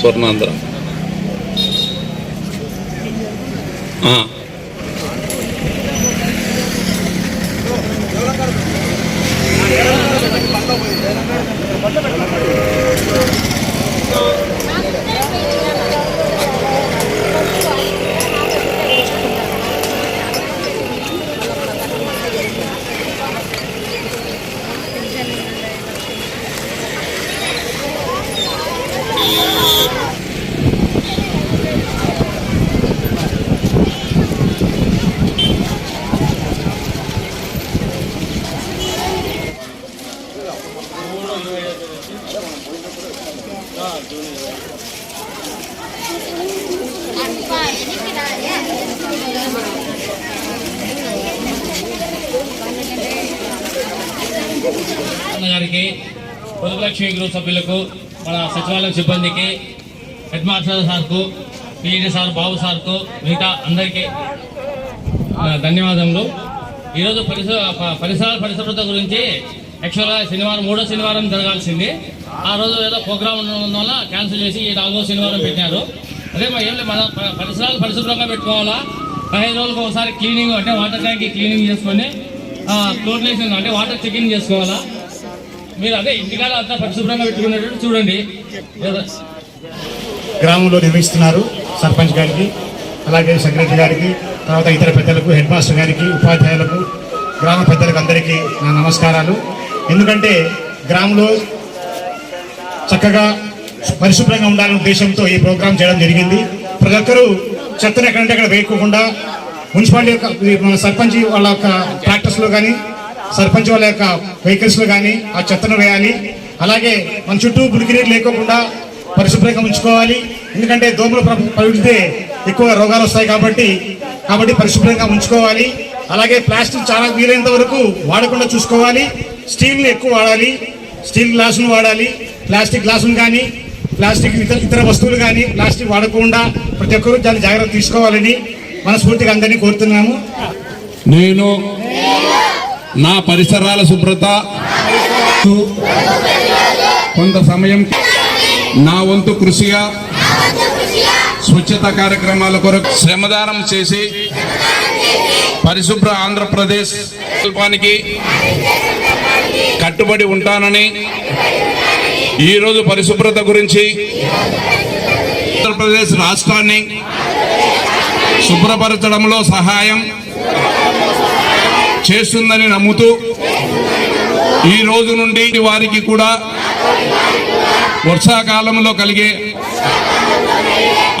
స్వర్ణాంధ్ర గారికి పొదుపులక్ష్మి గ్రూప్ సభ్యులకు మన సచివాలయం సిబ్బందికి హెడ్ మాస్టర్ సార్కు పిఈడి సార్ బాబు సార్కు మిగతా అందరికీ ధన్యవాదములు. ఈరోజు పరిసర పరిసరాల పరిశుభ్రత గురించి యాక్చువల్గా శనివారం మూడో శనివారం జరగాల్సింది. ఆ రోజు ఏదో ప్రోగ్రామ్ ఉండడం వల్ల క్యాన్సిల్ చేసి ఈ నాలుగో శనివారం పెట్టారు అదే మరి ఏం లేదు మన పరిసరాలు పరిశుభ్రంగా పెట్టుకోవాలా? పదిహేను రోజులకు ఒకసారి క్లీనింగ్ అంటే వాటర్ ట్యాంక్ క్లీనింగ్ చేసుకొని క్లోరినేషన్ అంటే వాటర్ చెకింగ్ చేసుకోవాలా? మీరు అదే ఇంటికాడ అంతా పరిశుభ్రంగా పెట్టుకునేటట్టు చూడండి. గ్రామంలో నిర్వహిస్తున్నారు సర్పంచ్ గారికి అలాగే సెక్రటరీ గారికి తర్వాత ఇతర పెద్దలకు హెడ్ మాస్టర్ గారికి ఉపాధ్యాయులకు గ్రామ పెద్దలకు అందరికీ నా నమస్కారాలు. ఎందుకంటే గ్రామంలో చక్కగా పరిశుభ్రంగా ఉండాలనే ఉద్దేశంతో ఈ ప్రోగ్రాం చేయడం జరిగింది. ప్రతి ఒక్కరూ చెత్తను ఎక్కడంటే అక్కడ వేయకోకుండా మున్సిపాలిటీ యొక్క మన సర్పంచ్ వాళ్ళ యొక్క ట్రాక్టర్స్లో కానీ సర్పంచ్ వాళ్ళ యొక్క వెహికల్స్లో కానీ ఆ చెత్తను వేయాలి. అలాగే మన చుట్టూ బుడికినీరు లేకోకుండా పరిశుభ్రంగా ఉంచుకోవాలి. ఎందుకంటే దోమలు ప్ర- ఎక్కువ రోగాలు వస్తాయి కాబట్టి కాబట్టి పరిశుభ్రంగా ఉంచుకోవాలి. అలాగే ప్లాస్టిక్ చాలా వీలైనంత వరకు వాడకుండా చూసుకోవాలి. స్టీల్ని ఎక్కువ వాడాలి. స్టీల్ గ్లాసులు వాడాలి. ప్లాస్టిక్ గ్లాసులు కానీ ప్లాస్టిక్ ఇతర ఇతర వస్తువులు కానీ ప్లాస్టిక్ వాడకుండా ప్రతి ఒక్కరూ దాన్ని జాగ్రత్త తీసుకోవాలని మనస్ఫూర్తిగా అందరినీ కోరుతున్నాము. నేను నా పరిసరాల శుభ్రత కొంత సమయం నా వంతు కృషిగా స్వచ్ఛత కార్యక్రమాల కొరకు శ్రమదానం చేసి పరిశుభ్ర ఆంధ్రప్రదేశ్ శిల్పానికి కట్టుబడి ఉంటానని ఈరోజు పరిశుభ్రత గురించి ఆంధ్రప్రదేశ్ రాష్ట్రాన్ని శుభ్రపరచడంలో సహాయం చేస్తుందని నమ్ముతూ ఈ రోజు నుండి వారికి కూడా వర్షాకాలంలో కలిగే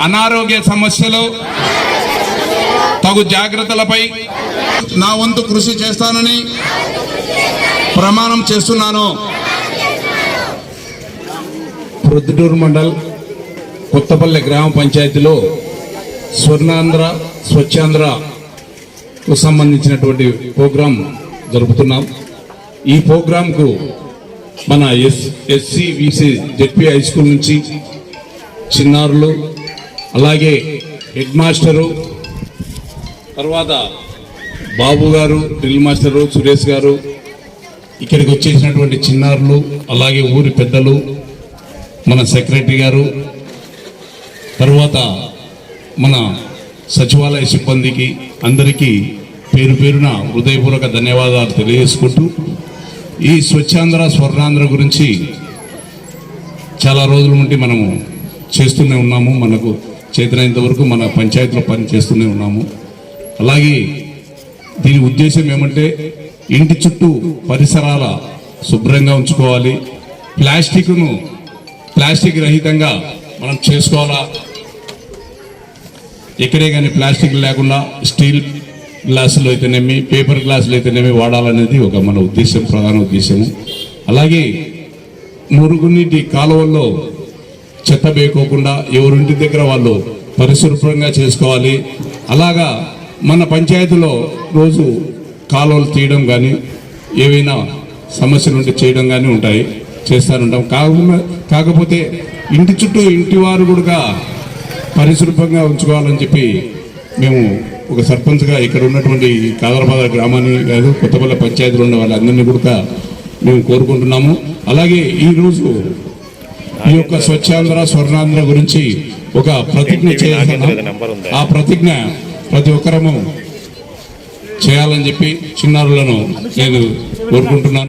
అనారోగ్య సమస్యలు తగు జాగ్రత్తలపై నా వంతు కృషి చేస్తానని ప్రమాణం చేస్తున్నాను. ప్రొద్దుటూరు మండల్ కొత్తపల్లె గ్రామ పంచాయతీలో స్వర్ణాంధ్ర స్వచ్ఛాంధ్రకు సంబంధించినటువంటి ప్రోగ్రాం జరుపుతున్నాం. ఈ ప్రోగ్రాంకు మన S SC BC ZP high school నుంచి చిన్నారులు అలాగే హెడ్ మాస్టరు తర్వాత బాబు గారు డ్రిల్ మాస్టరు సురేష్ గారు ఇక్కడికి వచ్చేసినటువంటి చిన్నారులు అలాగే ఊరి పెద్దలు మన సెక్రటరీ గారు తర్వాత మన సచివాలయ సిబ్బందికి అందరికీ పేరు పేరున హృదయపూర్వక ధన్యవాదాలు తెలియజేసుకుంటూ ఈ స్వచ్ఛాంధ్ర స్వర్ణాంధ్ర గురించి చాలా రోజుల నుండి మనము చేస్తూనే ఉన్నాము. మనకు చేతనైనంత వరకు మన పంచాయతీలో పని చేస్తూనే ఉన్నాము. అలాగే దీని ఉద్దేశం ఏమంటే ఇంటి చుట్టూ పరిసరాల శుభ్రంగా ఉంచుకోవాలి. ప్లాస్టిక్ను ప్లాస్టిక్ రహితంగా మనం చేసుకోవాలా? ఎక్కడే కానీ ప్లాస్టిక్ లేకుండా స్టీల్ గ్లాసులు అయితేనేమి పేపర్ గ్లాసులు అయితేనేమి వాడాలనేది ఒక మన ఉద్దేశం ప్రధాన ఉద్దేశము. అలాగే మురుగునీటి కాలువల్లో చెత్త వేయకోకుండా ఎవరింటి దగ్గర వాళ్ళు పరిశుభ్రంగా చేసుకోవాలి. అలాగా మన పంచాయతీలో రోజు కాలువలు తీయడం కానీ ఏవైనా సమస్యలు ఉంటే చేయడం కానీ ఉంటాయి. చేస్తారుంటాం కాకుండా కాకపోతే ఇంటి చుట్టూ ఇంటి వారు కూడా పరిశుభ్రంగా ఉంచుకోవాలని చెప్పి మేము ఒక సర్పంచ్గా ఇక్కడ ఉన్నటువంటి కాదరబాద గ్రామాన్ని కాదు కొత్తపల్లి పంచాయతీలో ఉన్న వాళ్ళందరినీ కూడా మేము కోరుకుంటున్నాము. అలాగే ఈరోజు ఈ యొక్క స్వచ్ఛాంధ్ర స్వర్ణాంధ్ర గురించి ఒక ప్రతిజ్ఞ చేస్తున్నాం ఆ ప్రతిజ్ఞ ప్రతి ఒక్కరము చేయాలని చెప్పి చిన్నారులను నేను కోరుకుంటున్నాను.